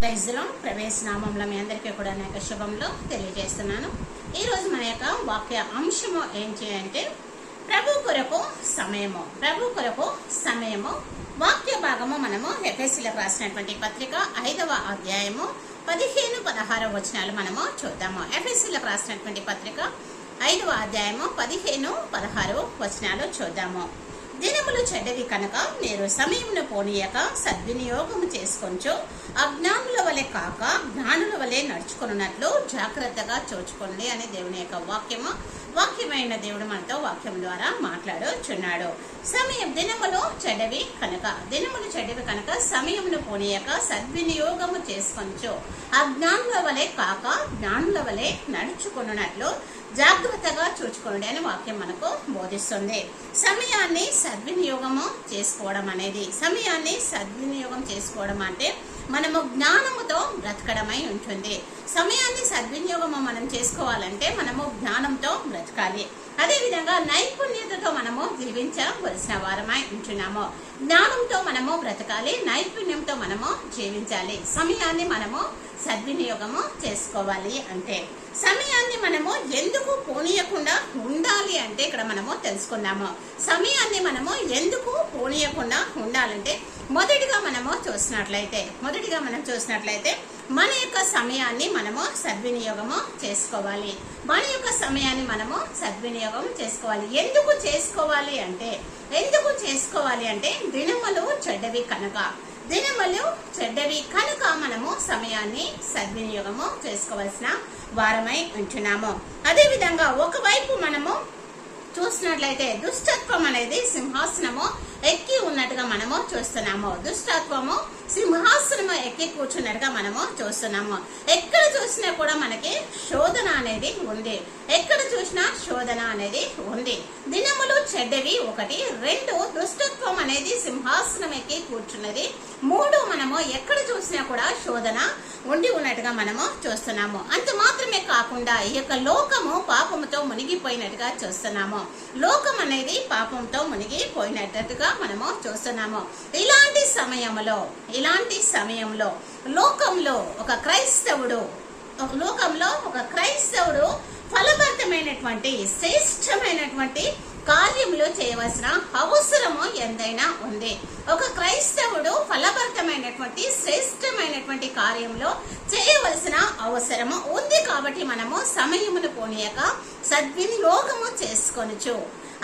ప్రైజ్లో ప్రవేశనామంలో మీ అందరికీ కూడా నా యొక్క శుభంలో తెలియజేస్తున్నాను ఈరోజు మన యొక్క వాక్య అంశము ఏంటి అంటే ప్రభు కొరకు సమయము. ప్రభు కొరకు సమయము. వాక్య భాగము మనము ఎఫ్ఎస్సీలకు రాసినటువంటి పత్రిక ఐదవ అధ్యాయము పదిహేను పదహారు వచనాలు మనము చూద్దాము. ఎఫ్ఎస్సీలకు రాసినటువంటి పత్రిక ఐదవ అధ్యాయము పదిహేను పదహారు వచనాలు చూద్దాము. దినములు చెడ్డవి కనుక మీరు సమయమును పోనీయక సద్వినియోగము చేసుకొంచు. అజ్ఞానుల వలె కాక జ్ఞానుల వలె నడుచుకున్నట్లు జాగ్రత్తగా చూచుకోండి అని దేవుని యొక్క వాక్యము. వాక్యమైన దేవుడు మనతో వాక్యం ద్వారా మాట్లాడుచున్నాడు. సమయం దినములు చెడవి కనుక దినములు చెడవి కనుక సమయమును పోనీయక సద్వినియోగము చేసుకొంచు. అజ్ఞానుల వలె కాక జ్ఞానుల వలె నడుచుకున్నట్లు జాగ్రత్తగా చూచుకోండి అని వాక్యం మనకు బోధిస్తుంది. సమయాన్ని సద్వినియోగము చేసుకోవడం అనేది. సమయాన్ని సద్వినియోగం చేసుకోవడం అంటే మనము జ్ఞానముతో బ్రతకడమై ఉంటుంది. సమయాన్ని సద్వినియోగము మనం చేసుకోవాలంటే మనము జ్ఞానంతో బ్రతకాలి. అదేవిధంగా నైపుణ్యతతో మనము జీవించవలసిన వారమై ఉంటున్నాము. జ్ఞానంతో మనము బ్రతకాలి నైపుణ్యంతో మనము జీవించాలి. సమయాన్ని మనము సద్వినియోగము చేసుకోవాలి అంటే. సమయాన్ని మనము ఎందుకు పోనీయకుండా ఉండాలి అంటే ఇక్కడ మనము తెలుసుకున్నాము. సమయాన్ని మనము ఎందుకు పోనీయకుండా ఉండాలంటే మొదటిగా మనము చూసినట్లయితే మొదటిగా మనం చూసినట్లయితే మన యొక్క సమయాన్ని మనము సద్వినియోగము చేసుకోవాలి. మన యొక్క సమయాన్ని మనము సద్వినియోగం చేసుకోవాలి. ఎందుకు చేసుకోవాలి అంటే ఎందుకు చేసుకోవాలి అంటే దినములు చెడ్డవి కనుక. దినములు చెడ్డవి కనుక మనము సమయాన్ని సద్వినియోగము చేసుకోవాల్సిన వారమై ఉంటున్నాము. అదేవిధంగా ఒకవైపు మనము చూసినట్లయితే దుష్టత్వం అనేది సింహాసనము ఎక్కి ఉన్నట్టుగా మనము చూస్తున్నాము. దుష్టత్వము సింహాసనము ఎక్కి కూర్చున్నట్టుగా మనము చూస్తున్నాము. ఎక్కడ చూసినా కూడా మనకి శోధన అనేది ఉంది. ఎక్కడ చూసినా శోధన అనేది ఉంది. దినములు చెడ్డవి ఒకటి రెండు దుష్టత్వం అనేది సింహాసనం ఎక్కి కూర్చున్నది. మూడు మనము ఎక్కడ చూసినా కూడా శోధన ఉండి ఉన్నట్టుగా మనము చూస్తున్నాము. అంత మాత్రమే కాకుండా ఈ యొక్క లోకము పాపముతో మునిగిపోయినట్టుగా చూస్తున్నాము. లోకం అనేది పాపంతో మునిగిపోయినట్టుగా మనము చూస్తున్నాము. ఇలాంటి సమయంలో ఇలాంటి సమయంలో లోకంలో ఒక క్రైస్తవుడు ఒక లోకంలో ఒక క్రైస్తవుడు ఫలభరితమైనటువంటి శ్రేష్టమైనటువంటి కార్యములు చేయవలసిన అవసరము ఎంతైనా ఉంది. ఒక క్రైస్తవుడు ఫలభరితమైనటువంటి శ్రేష్టమైనటువంటి కార్యంలో చేయవలసిన అవసరము ఉంది కాబట్టి మనము సమయమును పోనీయక సద్వినియోగము చేసుకొనచ్చు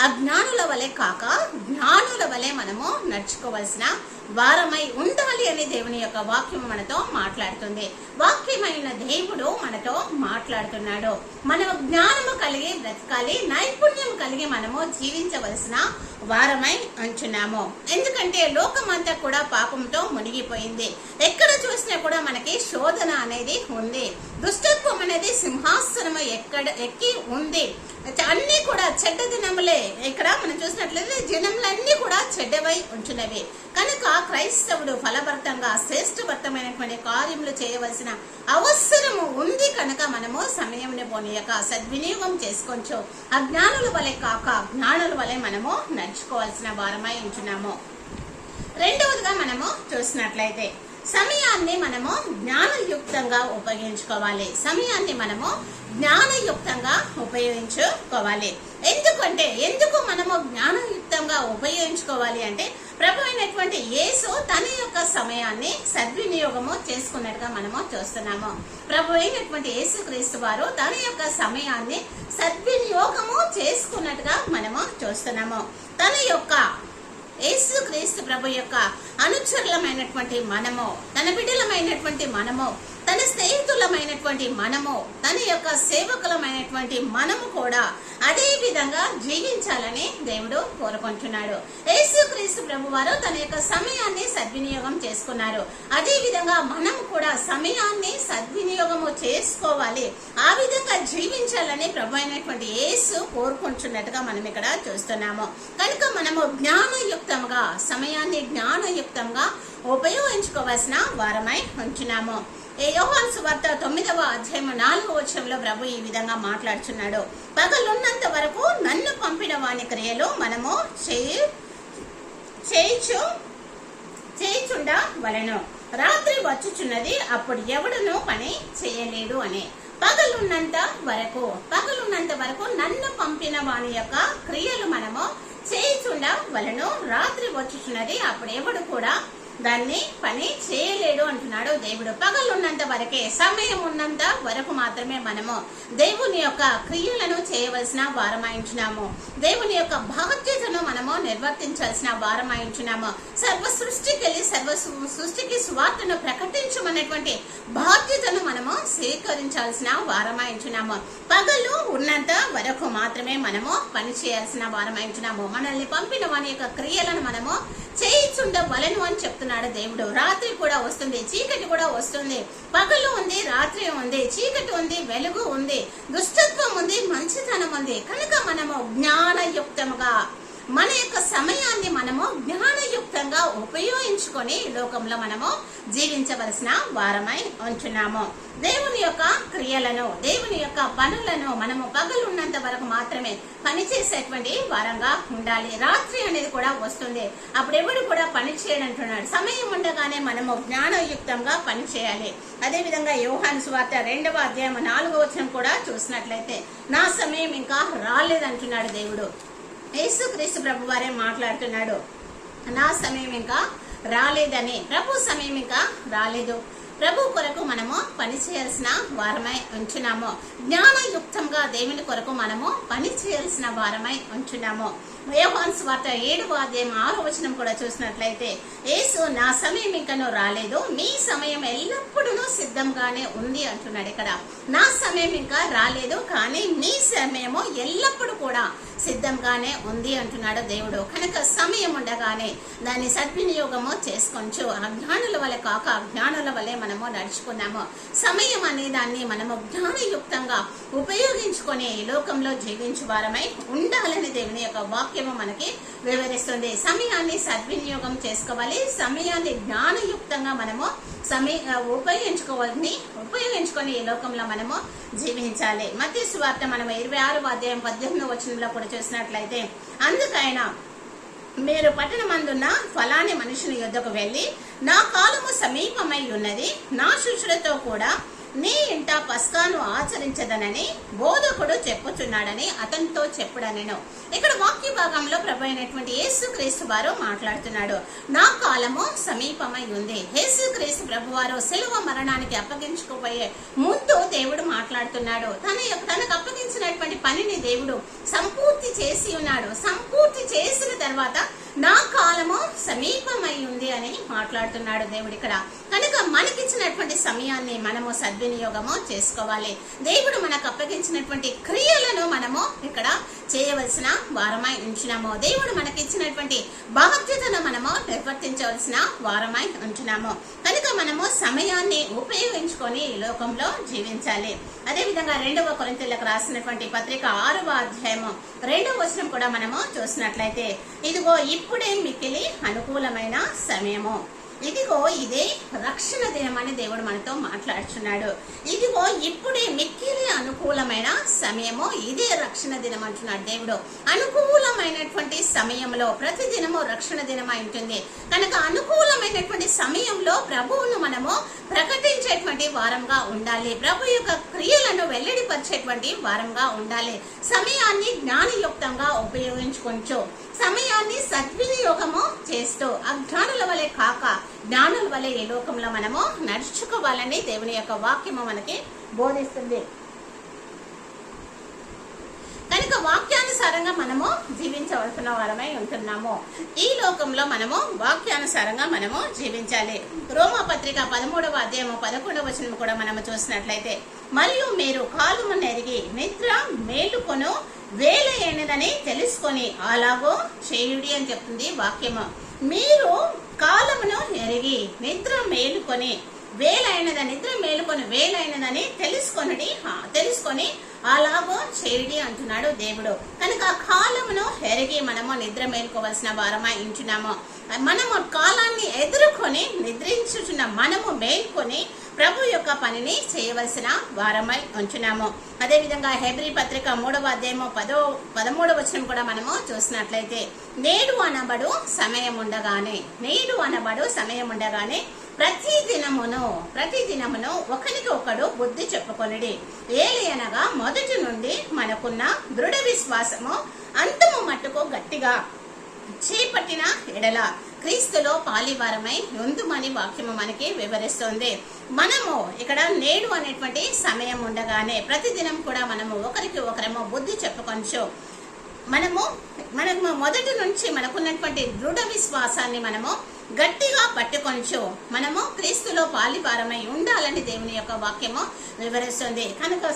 అజ్ఞానుల వలె కాక జ్ఞానుల వలె మనము నడుచుకోవలసిన వారమై ఉండాలి అని దేవుని యొక్క వాక్యం మనతో మాట్లాడుతుంది. వాక్యమైన దేవుడు మనతో మాట్లాడుతున్నాడు. మన జ్ఞానము కలిగి బ్రతకాలి నైపుణ్యం కలిగి మనము జీవించవలసిన వారమై అంచున్నాము ఎందుకంటే లోకమంతా కూడా పాపంతో మునిగిపోయింది. ఎక్కడ చూసినా కూడా మనకి శోధన అనేది ఉంది. దుష్టత్వం అనేది సింహాసనము ఎక్కడ ఎక్కి ఉంది. అన్ని కూడా చెడ్డ దినములే. ఇక్కడ మనం చూసినట్లయితే జనములన్నీ కూడా చెడ్డవై ఉంటున్నవి కనుక క్రైస్తవుడు ఫలభర్తంగా శ్రేష్టభర్తమైనటువంటి కార్యములు చేయవలసిన అవసరము ఉంది కనుక మనము సమయంని పోనీయక సద్వినియోగం చేసుకోవచ్చు అజ్ఞానుల వలె కాక జ్ఞానుల వలె మనము నడుచుకోవాల్సిన వారమై ఉంటున్నాము రెండవదిగా మనము చూసినట్లయితే సమయాన్ని మనము జ్ఞానయుక్తంగా ఉపయోగించుకోవాలి. సమయాన్ని మనము జ్ఞానయుక్తంగా ఉపయోగించుకోవాలి. ఎందుకంటే ఎందుకు మనము జ్ఞానయుక్తంగా ఉపయోగించుకోవాలి అంటే ప్రభు అయినటువంటి యేసు తన యొక్క సమయాన్ని సద్వినియోగము చేసుకున్నట్టుగా మనము చూస్తున్నాము. ప్రభు అయినటువంటి యేసు క్రీస్తు వారు తన యొక్క సమయాన్ని సద్వినియోగము చేసుకున్నట్టుగా మనము చూస్తున్నాము. తన యొక్క యేసు క్రీస్తు ప్రభు యొక్క అనుచరులమైనటువంటి మనము తన బిడ్డలమైనటువంటి మనము తన స్నేహితులమైనటువంటి మనము తన యొక్క సేవకులమైనటువంటి మనము కూడా అదే విధంగా జీవించాలని దేవుడు కోరుకుంటున్నాడు. యేసుక్రీస్తు ప్రభు వారు తన యొక్క సమయాన్ని సద్వినియోగం చేసుకున్నారు. అదే విధంగా మనం కూడా సమయాన్ని సద్వినియోగము చేసుకోవాలి. ఆ విధంగా జీవించాలని ప్రభు అయినటువంటి యేసు కోరుకుంటున్నట్టుగా మనం ఇక్కడ చూస్తున్నాము. కనుక మనము జ్ఞానయుక్తంగా సమయాన్ని జ్ఞానయుక్తంగా ఉపయోగించుకోవాల్సిన వారమై ఉంచున్నాము యోహాన్ సువార్త తొమ్మిదవ అధ్యాయం నాలుగవ వచ్చంలో ప్రభు ఈ విధంగా మాట్లాడుచున్నాడు. పగలున్నంత వరకు నన్ను పంపిన వాని క్రియలు మనము చేయి చేయించు చేయిచుండ వలను. రాత్రి వచ్చుచున్నది అప్పుడు ఎవడును పని చేయలేడు అని. పగలున్నంత వరకు పగలున్నంత వరకు నన్ను పంపిన వాని యొక్క క్రియలు మనము చేయిచుండ వలను. రాత్రి వచ్చుచున్నది అప్పుడు ఎవడు కూడా దాన్ని పని చేయలేడు అంటున్నాడు దేవుడు. పగలున్నంత వరకే సమయం ఉన్నంత వరకు మాత్రమే మనము దేవుని యొక్క క్రియలను చేయవలసిన వారమాయించున్నాము దేవుని యొక్క బాధ్యతను మనము నిర్వర్తించాల్సిన వారమాయించున్నాము సర్వ సృష్టికి వెళ్ళి సర్వ సృష్టికి స్వార్థను ప్రకటించమన్నటువంటి బాధ్యతను మనము స్వీకరించాల్సిన వారమాయించున్నాము పగలు ఉన్నంత వరకు మాత్రమే మనము పని చేయాల్సిన వారమాయించున్నాము మనల్ని పంపిన వాని యొక్క క్రియలను మనము చేయించుండవలను అని అని చెప్తున్నాడు దేవుడు. రాత్రి కూడా వస్తుంది చీకటి కూడా వస్తుంది. పగలు ఉంది రాత్రి ఉంది చీకటి ఉంది వెలుగు ఉంది దుష్టత్వం ఉంది మంచితనం ఉంది. కనుక మనము జ్ఞానయుక్తముగా మన యొక్క సమయాన్ని మనము జ్ఞానయుక్తంగా ఉపయోగించుకొని లోకంలో మనము జీవించవలసిన వారమై ఉంచున్నాము దేవుని యొక్క క్రియలను దేవుని యొక్క పనులను మనము పగలున్నంత వరకు మాత్రమే పనిచేసేటువంటి వారంగా ఉండాలి. రాత్రి అనేది కూడా వస్తుంది. అప్పుడు ఎవరు కూడా పని చేయడంటున్నాడు సమయం ఉండగానే మనము జ్ఞానయుక్తంగా పని చేయాలి. అదే విధంగా యోహాను సువార్త రెండవ అధ్యాయం నాలుగవ వచనం కూడా చూసినట్లయితే నా సమయం ఇంకా రాలేదంటున్నాడు దేవుడు. యేసుక్రీస్తు ప్రభు వారే మాట్లాడుతున్నాడు. నా సమయం ఇంకా రాలేదని ప్రభు సమయం ఇంకా రాలేదు. ప్రభు కొరకు మనము పని చేయాల్సిన వారమై ఉంచున్నాము. జ్ఞానయుక్తంగా దేవుని కొరకు మనము పని చేయాల్సిన వారమై ఉంచున్నాము. యోహాన్ వార్త ఏడు అధ్యాయం ఆరో వచనం కూడా చూసినట్లయితే యేసు నా సమయం ఇంకనూ రాలేదు మీ సమయం ఎల్లప్పుడూ సిద్ధంగానే ఉంది అంటున్నాడు ఇక్కడ. నా సమయం ఇంకా రాలేదు కానీ మీ సమయము ఎల్లప్పుడూ కూడా సిద్ధంగానే ఉంది అంటున్నాడు దేవుడు. కనుక సమయం ఉండగానే దాన్ని సద్వినియోగము చేసుకొంచు. అజ్ఞానుల వలె కాక అజ్ఞానుల వలె మనము నడుచుకున్నాము. సమయం అనే దాన్ని మనము జ్ఞానయుక్తంగా ఉపయోగించుకొని ఈ లోకంలో జీవించు వారమై ఉండాలని దేవుని యొక్క వాక్యము మనకి వివరిస్తుంది. సమయాన్ని సద్వినియోగం చేసుకోవాలి. సమయాన్ని జ్ఞానయుక్తంగా మనము సమయ ఉపయోగించుకోవాలని ఉపయోగించుకొని ఈ లోకంలో మనము జీవించాలి. మధ్య సువార్త మనం ఇరవై ఆరు అధ్యాయం పద్దెనిమిది వచనంలో కూడా చూసినట్లయితే అందుకైనా మీరు పట్టణమందున్న ఫలాని మనుషుని యొద్దకు వెళ్ళి నా కాలము సమీపమై ఉన్నది నా శిష్యులతో కూడా నీ ఇంట పస్కాను ఆచరించదనని బోధకుడు చెప్పుచున్నాడని అతనితో చెప్పుడనెను. ఇక్కడ వాక్య భాగంలో ప్రభు అయినటువంటి యేసుక్రీస్తు వారు మాట్లాడుతున్నాడు. నా కాలము సమీపమై ఉంది యేసుక్రీస్తు ప్రభు వారు సెలవు మరణానికి అప్పగించుకోపోయే ముందు దేవుడు మాట్లాడుతున్నాడు. తన యొక్క తనకు అప్పగించినటువంటి పనిని దేవుడు సంపూర్తి చేసి ఉన్నాడు. సంపూర్తి చేసిన తర్వాత నా కాలము సమీపమై ఉంది అని మాట్లాడుతున్నాడు దేవుడు ఇక్కడ. కనుక మనకిచ్చినటువంటి సమయాన్ని మనము సద్వినియోగము చేసుకోవాలి. దేవుడు మనకు అప్పగించినటువంటి క్రియలను మనము ఇక్కడ చేయవలసిన వారమై ఉంచినాము. దేవుడు మనకిచ్చినటువంటి బాధ్యతను మనము నిర్వర్తించవలసిన వారమై ఉంచున్నాము కనుక మనము సమయాన్ని ఉపయోగించుకొని ఈ లోకంలో జీవించాలి. అదే విధంగా రెండవ కొరింతలకు రాసినటువంటి పత్రిక ఆరవ అధ్యాయము రెండవ వచనం కూడా మనము చూసినట్లయితే ఇదిగో ఇప్పుడే మిక్కిలి అనుకూలమైన సమయము. ఇదిగో ఇదే రక్షణ దినం అని దేవుడు మనతో మాట్లాడుచున్నాడు. ఇదిగో ఇప్పుడే మిక్కిలి అనుకూలమైన సమయము ఇదే రక్షణ దినం అంటున్నాడు దేవుడు. అనుకూలమైనటువంటి సమయంలో ప్రతి దినము రక్షణ దినమై ఉంటుంది. కనుక అనుకూలమైనటువంటి సమయంలో ప్రభువును మనము ప్రకటించేటువంటి వారంగా ఉండాలి. ప్రభు యొక్క క్రియలను వెల్లడిపరిచేటువంటి వారంగా ఉండాలి. సమయాన్ని జ్ఞానయుక్తంగా ఉపయోగించుకోవచ్చు సమయాన్ని సద్వినియోగము చేస్తూ అజ్ఞానుల వలె కాక జ్ఞానుల వలె ఈ లోకంలో మనము నడుచుకోవాలని దేవుని యొక్క వాక్యము మనకి బోధిస్తుంది. కనుక వాక్యానుసారంగా మనము జీవించవలసిన వారమై ఉంటున్నాము. ఈ లోకంలో మనము వాక్యానుసారంగా మనము జీవించాలి. రోమా పత్రిక పదమూడవ అధ్యాయము పదకొండవ వచనం కూడా మనము చూసినట్లయితే మరియు మీరు కాలుము నెరిగి నిద్ర మేలుకొను వేల ఏనదని తెలుసుకొని అలాగో చేయుడి అని చెప్తుంది వాక్యము. మీరు కాలమును ఎరిగి నిద్ర మేలుకొని వేలైనదని నిద్ర మేలుకొని వేలైనదని తెలుసుకొని తెలుసుకొని అలాగో చేయుడి అంటున్నాడు దేవుడు. కనుక ఆ కాలమును ఎరిగి మనము నిద్ర మేల్కోవలసిన వారమా ఇంచున్నాము మనము కాలాన్ని ఎదుర్కొని నిద్రించుచున్న మనము మేల్కొని ప్రభు యొక్క పనిని చేయవలసిన వారమై ఉంచున్నాము అదేవిధంగా హెబ్రి పత్రిక మూడవ అధ్యాయము పదో పదమూడవ వచనం కూడా మనము చూసినట్లయితే నేడు అనబడు సమయం ఉండగానే నేడు అనబడు సమయం ఉండగానే ప్రతి దినమును ప్రతి దినమును ఒకరికి ఒకడు బుద్ధి చెప్పుకొనిడి. ఏలి అనగా మొదటి నుండి మనకున్న దృఢ విశ్వాసము అంతము మట్టుకు గట్టిగా చేపట్టిన ఎడల క్రీస్తులో పాలివారమై ఉందుమని వాక్యము మనకి వివరిస్తుంది. మనము ఇక్కడ నేడు అనేటువంటి సమయం ఉండగానే ప్రతిదినం కూడా మనము ఒకరికి ఒకరము బుద్ధి చెప్పుకొనచ్చు మనము మనము మొదటి నుంచి మనకున్నటువంటి దృఢ విశ్వాసాన్ని మనము గట్టిగా పట్టుకొనచ్చు మనము క్రీస్తులో పాలివారమై ఉండాలని దేవుని యొక్క వాక్యము వివరిస్తుంది. కనుక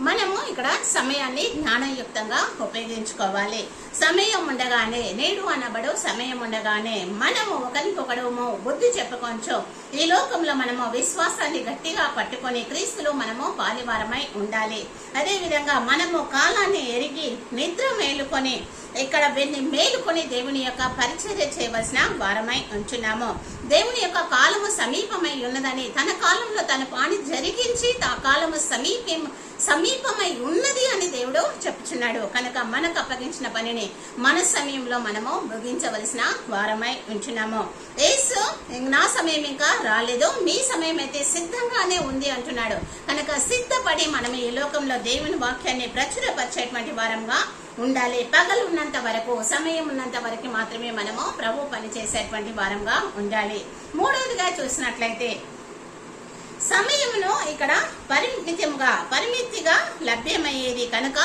మనము ఇక్కడ సమయాన్ని జ్ఞానయుక్తంగా ఉపయోగించుకోవాలి. సమయం ఉండగానే నేడు అనబడు సమయం ఉండగానే మనము ఒకరికొకడము బుద్ధి చెప్పుకొంచు. ఈ లోకంలో మనము విశ్వాసాన్ని గట్టిగా పట్టుకొని క్రీస్తులు మనము పాలివారమై ఉండాలి. అదేవిధంగా మనము కాలాన్ని ఎరిగి నిద్ర మేలుకొని ఇక్కడ వెన్ని మేలుకొని దేవుని యొక్క పరిచర్య చేయవలసిన వారమై ఉంచున్నాము. దేవుని యొక్క కాలము సమీపమై ఉన్నదని తన కాలంలో తన పాని జరిగించి తా కాలము సమీపం సమీపమై ఉన్నది అని దేవుడు చెప్పుచున్నాడు. కనుక మనకు అప్పగించిన పనిని మన సమయంలో మనము ముగించవలసిన వారమై ఉంచున్నాము. ఏసు నా సమయం ఇంకా రాలేదు. మీ సమయం అయితే సిద్ధంగానే ఉంది అంటున్నాడు. కనుక సిద్ధపడి మనం ఈ లోకంలో దేవుని వాక్యాన్ని ప్రచురపరిచేటువంటి వారంగా ఉండాలి. పగలు ఉన్నంత వరకు సమయం ఉన్నంత వరకు మాత్రమే మనము ప్రభు పని చేసేటువంటి వారంగా ఉండాలి. మూడవదిగా చూసినట్లయితే సమయమును ఇక్కడ పరిమితముగా పరిమితిగా లభ్యమయ్యేది కనుక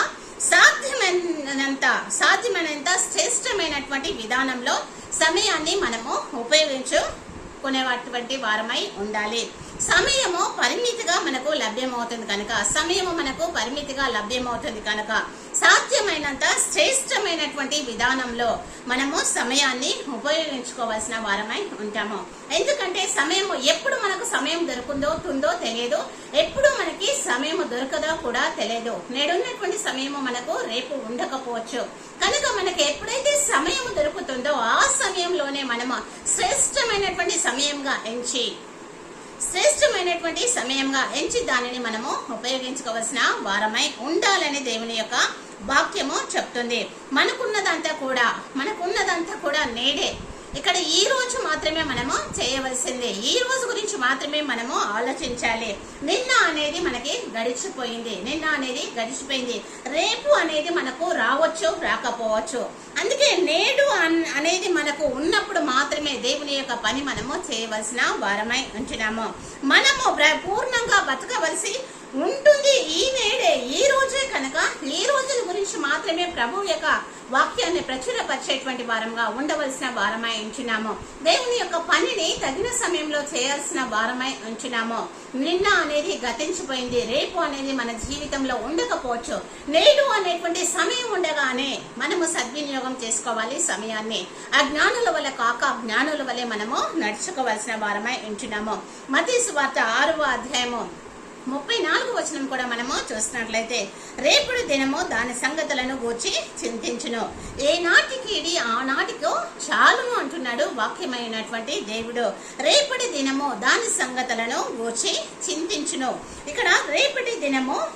సాధ్యమైనంత సాధ్యమైనంత శ్రేష్టమైనటువంటి విధానంలో సమయాన్ని మనము ఉపయోగించుకునేటువంటి వారమై ఉండాలి. సమయము పరిమితిగా మనకు లభ్యమవుతుంది కనుక సమయము మనకు పరిమితిగా లభ్యమవుతుంది కనుక సాధ్యమైనంత శ్రేష్టమైనటువంటి విధానంలో మనము సమయాన్ని ఉపయోగించుకోవాల్సిన వారమై ఉంటాము. ఎందుకంటే సమయము ఎప్పుడు మనకు సమయం దొరుకుందో తుందో తెలియదు. ఎప్పుడు మనకి సమయం దొరకదో కూడా తెలియదు. నేడున్నటువంటి సమయము మనకు రేపు ఉండకపోవచ్చు. కనుక మనకి ఎప్పుడైతే సమయం దొరుకుతుందో ఆ సమయంలోనే మనము శ్రేష్టమైనటువంటి సమయంగా ఎంచి శ్రేష్టమైనటువంటి సమయంగా ఎంచి దానిని మనము ఉపయోగించుకోవాల్సిన వారమై ఉండాలని దేవుని యొక్క వాక్యము చెప్తుంది. మనకున్నదంతా కూడా మనకున్నదంతా కూడా నేడే. ఇక్కడ ఈ రోజు మాత్రమే మనము చేయవలసింది. ఈ రోజు గురించి మాత్రమే మనము ఆలోచించాలి. నిన్న అనేది మనకి గడిచిపోయింది. నిన్న అనేది గడిచిపోయింది. రేపు అనేది మనకు రావచ్చు రాకపోవచ్చు. అందుకే నేడు అనేది మనకు ఉన్నప్పుడు మాత్రమే దేవుని యొక్క పని మనము చేయవలసిన వారమై ఉంచినాము మనము పూర్ణంగా బతకవలసి ఉంటుంది. ఈ నేడే ఈ రోజే కనుక ఈ రోజుల గురించి మాత్రమే ప్రభు యొక్క వాక్యాన్ని ప్రచురపరిచేటువంటి వారంగా ఉండవలసిన వారమై ఉంచినాము. దేవుని యొక్క పనిని తగిన సమయంలో చేయాల్సిన వారమై ఉంచినాము. నిన్న అనేది గతించిపోయింది రేపు అనేది మన జీవితంలో ఉండకపోవచ్చు. నేడు అనేటువంటి సమయం ఉండగానే మనము సద్వినియోగం చేసుకోవాలి సమయాన్ని. అజ్ఞానుల వల్ల కాక జ్ఞానుల వల్లే మనము నడుచుకోవాల్సిన వారమై ఉంచున్నాము మతీసు వార్త ఆరవ అధ్యాయము ముప్పై నాలుగు వచనం కూడా మనము చూసినట్లయితే రేపుడు దినము దాని సంగతులను గూర్చి చింతించును. ఏ నాటికి ఇది ఆ చాలును అంటున్నాడు వాక్యమైనటువంటి దేవుడు. రేపటి దినము దాని సంగతులను గూర్చి చింతించును. ఇక్కడ రేపటి దినము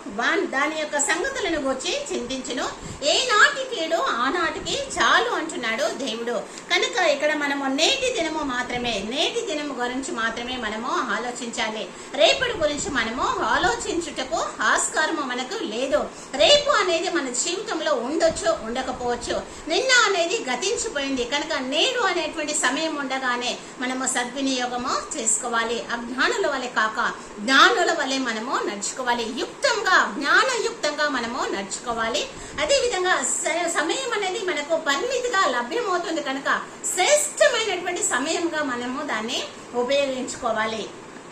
దాని యొక్క సంగతులను గూర్చి చింతించును. ఏ నాటికీడు ఆనాటికి చాలు అంటున్నాడు దేవుడు. కనుక ఇక్కడ మనము నేటి దినము మాత్రమే నేటి దినము గురించి మాత్రమే మనము ఆలోచించాలి. రేపటి గురించి మనము ఆలోచించుటకు ఆస్కారము మనకు లేదు. రేపు అనేది మన జీవితంలో ఉండొచ్చు ఉండకపోవచ్చు నిన్న అనేది గతించిపోయింది. కనుక నేడు అనేటువంటి సమయం ఉండగానే మనము సద్వినియోగము చేసుకోవాలి. అజ్ఞానుల వలె కాక జ్ఞానుల వలె మనము నడుచుకోవాలి. యుక్తంగా జ్ఞానయుక్తంగా మనము నడుచుకోవాలి. అదేవిధంగా సమయం అనేది మనకు పరిమితిగా లభ్యమవుతుంది. కనుక శ్రేష్టమైనటువంటి సమయంగా మనము దాన్ని ఉపయోగించుకోవాలి.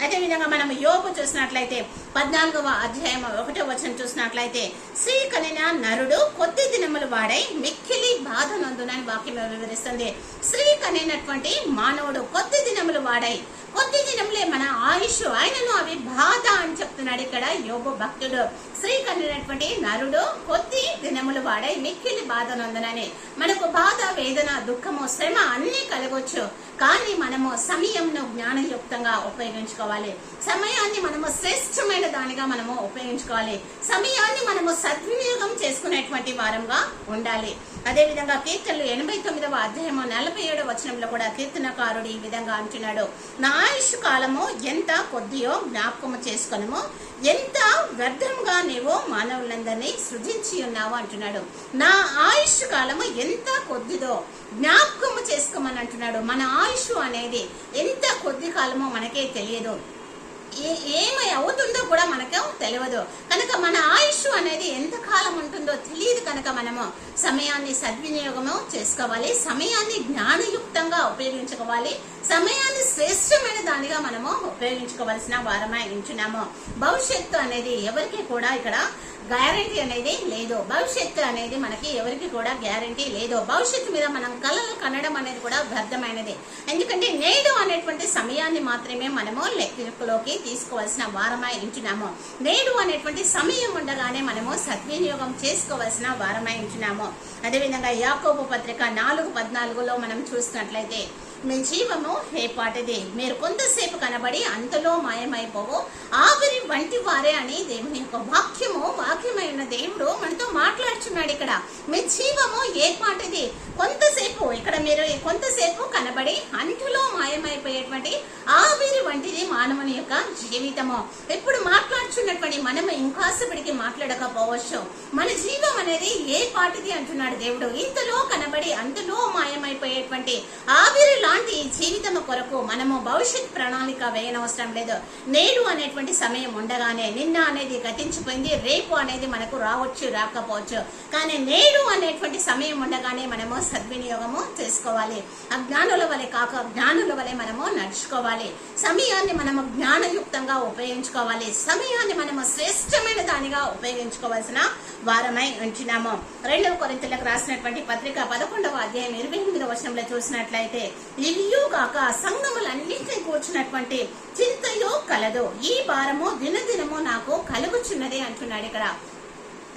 అదే విధంగా మనం యోగు చూసినట్లయితే పద్నాలుగవ అధ్యాయం ఒకటో వచనం చూసినట్లయితే శ్రీకనిన నరుడు కొద్ది దినములు వాడై మిక్కిలి బాధ నందునని వాక్యం వివరిస్తుంది. శ్రీకనైనటువంటి మానవుడు కొద్ది దినములు వాడై కొద్ది దినములే మన ఆయుష్ ఆయనను అవి బాధ అని చెప్తున్నాడు ఇక్కడ యోగ భక్తుడు. శ్రీ కనినటువంటి నరుడు కొద్ది దినములు వాడై మిక్కిలి బాధ నందునని. మనకు బాధ వేదన దుఃఖము శ్రమ అన్ని కలగొచ్చు. కానీ మనము సమయంను జ్ఞానయుక్తంగా ఉపయోగించుకోవాలి. సమయాన్ని మనము శ్రేష్టమైన దానిగా మనము ఉపయోగించుకోవాలి. సమయాన్ని మనము సద్వినియోగం చేసుకునేటువంటి వారంగా ఉండాలి. అదే విధంగా కీర్తనలు ఎనభై తొమ్మిదవ అధ్యాయము నలభై ఏడవ వచనంలో కూడా కీర్తనకారుడు ఈ విధంగా అంటున్నాడు. నా ఆయుష్ కాలము ఎంత కొద్దియో జ్ఞాపకము చేసుకొనము? ఎంత వ్యర్థంగా నీవు మానవులందరినీ సృజించి ఉన్నావు అంటున్నాడు. నా ఆయుష్ కాలము ఎంత కొద్దిదో జ్ఞాపకము చేసుకోమని అంటున్నాడు. మన ఆయుష్ అనేది ఎంత కొద్ది కాలమో మనకే తెలియదు. ఏ- ఏమై అవుతుందో కూడా మనకు తెలియదు. కనుక మన ఆయుష్ అనేది ఎంత కాలం ఉంటుందో తెలియదు కనుక మనము సమయాన్ని సద్వినియోగము చేసుకోవాలి. సమయాన్ని జ్ఞానయుక్తంగా ఉపయోగించుకోవాలి. సమయాన్ని శ్రేష్టమైన దానిగా మనము ఉపయోగించుకోవాల్సిన వారమై ఉంచున్నాము భవిష్యత్తు అనేది ఎవరికి కూడా ఇక్కడ గ్యారంటీ అనేది లేదు. భవిష్యత్తు అనేది మనకి ఎవరికి కూడా గ్యారంటీ లేదు. భవిష్యత్తు మీద మనం కళలు కనడం అనేది కూడా వ్యర్థమైనది. ఎందుకంటే నేడు అనేటువంటి సమయాన్ని మాత్రమే మనము లెక్కలోకి తీసుకోవాల్సిన వారమై ఉంచున్నాము నేడు అనేటువంటి సమయం ఉండగానే మనము సద్వినియోగం చేసుకోవాల్సిన వారమై ఉంచున్నాము అదేవిధంగా యాకోబు పత్రిక నాలుగు పద్నాలుగులో మనం చూసినట్లయితే మీ జీవము ఏ మీరు కొంతసేపు కనబడి అంతలో మాయమైపోవు. ఆవిరి వారే అని దేవుని యొక్క వాక్యము వాక్యమైన దేవుడు మనతో మాట్లాడుచున్నాడు ఇక్కడ. మీ జీవము ఏ పాటిది కొంతసేపు ఇక్కడ మీరు కొంతసేపు కనబడి అంటులో మాయమైపోయేటువంటి ఆవిరి వంటిది మానవుని యొక్క జీవితము. ఇప్పుడు మాట్లాడుచున్నటువంటి మనం ఇంకాసేపటికి మాట్లాడకపోవచ్చు. మన జీవం అనేది ఏ పాటిది అంటున్నాడు దేవుడు. ఇంతలో కనబడి అంతలో మాయమైపోయేటువంటి ఆవిరి లాంటి జీవితము జీవితం కొరకు మనము భవిష్యత్ ప్రణాళిక వేయనవసరం లేదు. నేడు అనేటువంటి సమయం ఉండగా ఉండగానే నిన్న అనేది గతించిపోయింది రేపు అనేది మనకు రావచ్చు రాకపోవచ్చు. కానీ నేడు అనేటువంటి సమయం ఉండగానే మనము సద్వినియోగము చేసుకోవాలి. అజ్ఞానుల వలె కాక జ్ఞానుల వలె మనము నడుచుకోవాలి. సమయాన్ని మనము జ్ఞానయుక్తంగా ఉపయోగించుకోవాలి. సమయాన్ని మనము శ్రేష్టమైన దానిగా ఉపయోగించుకోవాల్సిన వారమై ఉంచినాము. రెండవ కొరింతలకు రాసినటువంటి పత్రిక పదకొండవ అధ్యాయం ఇరవై ఎనిమిదవ వచనంలో చూసినట్లయితే ఇవియు కాక సంగములన్నింటినీ కూర్చున్నటువంటి చింతయో కలదు. ఈ భారము దినదినము నాకు కలుగుచున్నది అంటున్నాడు ఇక్కడ.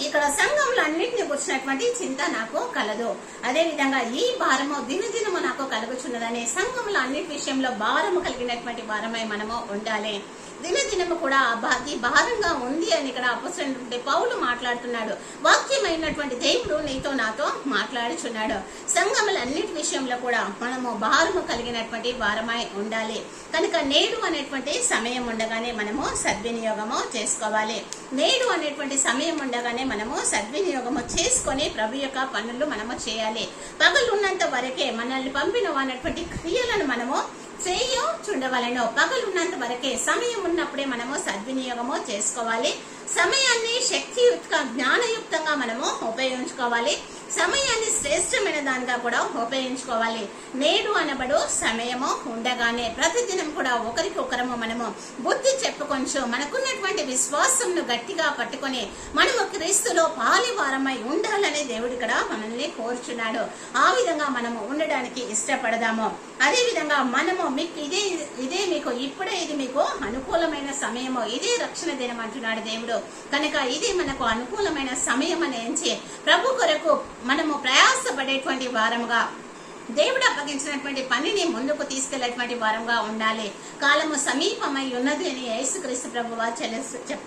ఇక్కడ సంఘంలో అన్నింటినీ కూర్చున్నటువంటి చింత నాకు కలదు. అదే విధంగా ఈ భారము దినదినము నాకు కలుగుచున్నదని సంఘంలో అన్నిటి విషయంలో భారము కలిగినటువంటి భారమై మనము ఉండాలి. దినదినము కూడా అది భారంగా ఉంది అని ఇక్కడ అపసరైనటువంటి పౌలు మాట్లాడుతున్నాడు. వాక్యమైనటువంటి దేవుడు నీతో నాతో మాట్లాడుచున్నాడు. సంఘములన్నిటి విషయంలో కూడా మనము భారము కలిగినటువంటి భారమై ఉండాలి. కనుక నేడు అనేటువంటి సమయం ఉండగానే మనము సద్వినియోగము చేసుకోవాలి. నేడు అనేటువంటి సమయం ఉండగానే మనము సద్వినియోగము చేసుకొని ప్రభు యొక్క పనులు మనము చేయాలి. పగలున్నంత వరకే మనల్ని పంపిన అనేటువంటి క్రియలను మనము చేయో. చూడవలను పగలున్నంత వరకే సమయం ఉన్నప్పుడే మనము సద్వినియోగము చేసుకోవాలి. సమయాన్ని శక్తియుక్త జ్ఞానయుక్తంగా మనము ఉపయోగించుకోవాలి. సమయాన్ని శ్రేష్టమైన దానిగా కూడా ఉపయోగించుకోవాలి. నేడు అనబడు సమయము ఉండగానే ప్రతిదినం కూడా ఒకరికొకరము మనము బుద్ధి చెప్పుకొంచు మనకున్నటువంటి విశ్వాసంను గట్టిగా పట్టుకొని మనము క్రీస్తులో పాలివారమై ఉండాలని దేవుడు ఇక్కడ మనల్ని కోరుచున్నాడు. ఆ విధంగా మనము ఉండడానికి ఇష్టపడదాము. అదే విధంగా మనము మీకు ఇదే ఇదే మీకు ఇప్పుడే ఇది మీకు అనుకూలమైన సమయము ఇదే రక్షణ దినం అంటున్నాడు దేవుడు. కనుక ఇది మనకు అనుకూలమైన సమయం అని ప్రభు కొరకు మనము ప్రయాసపడేటువంటి వారముగా దేవుడు అప్పగించినటువంటి పనిని ముందుకు తీసుకెళ్ళేటువంటి వారంగా ఉండాలి. కాలము సమీపమై ఉన్నది అని యేసుక్రీస్తు ప్రభు చెప్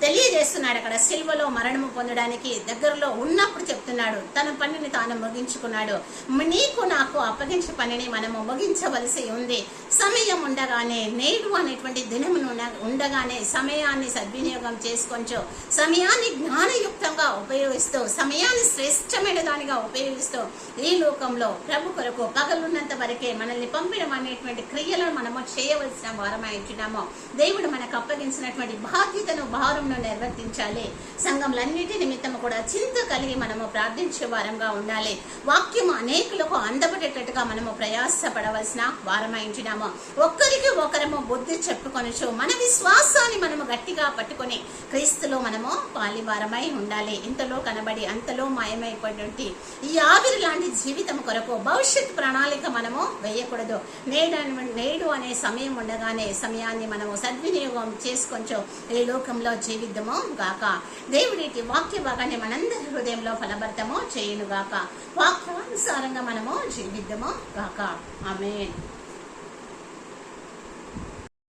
తెలియజేస్తున్నాడు అక్కడ సిల్వలో మరణము పొందడానికి దగ్గరలో ఉన్నప్పుడు చెప్తున్నాడు. తన పనిని తాను ముగించుకున్నాడు. నీకు నాకు అప్పగించే పనిని మనము ముగించవలసి ఉంది. సమయం ఉండగానే నేడు అనేటువంటి దినమును ఉండగానే సమయాన్ని సద్వినియోగం చేసుకొంచు. సమయాన్ని జ్ఞానయుక్తంగా ఉపయోగిస్తూ సమయాన్ని శ్రేష్టమైన దానిగా ఉపయోగిస్తూ ఈ లోకంలో ప్రభు కొరకు పగలున్నంత వరకే మనల్ని పంపడం అనేటువంటి క్రియలను మనము చేయవలసిన వారమై ఉంటున్నాము. దేవుడు మనకు అప్పగించినటువంటి బాధ్యతను భారంను నిర్వర్తించాలి. సంఘములన్నిటి నిమిత్తము కూడా చింత కలిగి మనము ప్రార్థించే వారంగా ఉండాలి. వాక్యము అనేకులకు అందపడేటట్టుగా మనము ప్రయాసపడవలసిన వారమై ఉంటున్నాము. ఒక్కరికి ఒకరము బుద్ధి చెప్పుకొనచ్చు మన విశ్వాసాన్ని మనము గట్టిగా పట్టుకొని క్రీస్తులో మనము పాలివారమై ఉండాలి. ఇంతలో కనబడి అంతలో మాయమైపోయినటువంటి ఈ ఆవిరి లాంటి జీవితం కొరకు భవిష్యత్ ప్రణాళిక మనము వేయకూడదు. నేడు అనే- నేడు అనే సమయం ఉండగానే సమయాన్ని మనము సద్వినియోగం చేసుకొంచు ఈ లోకంలో జీవిద్దాము గాక. దేవుడికి వాక్య భాగాన్ని మనందరి హృదయంలో ఫలభర్తమో చేయును గాక వాక్యానుసారంగా మనము జీవిద్దాము గాక. ఆమె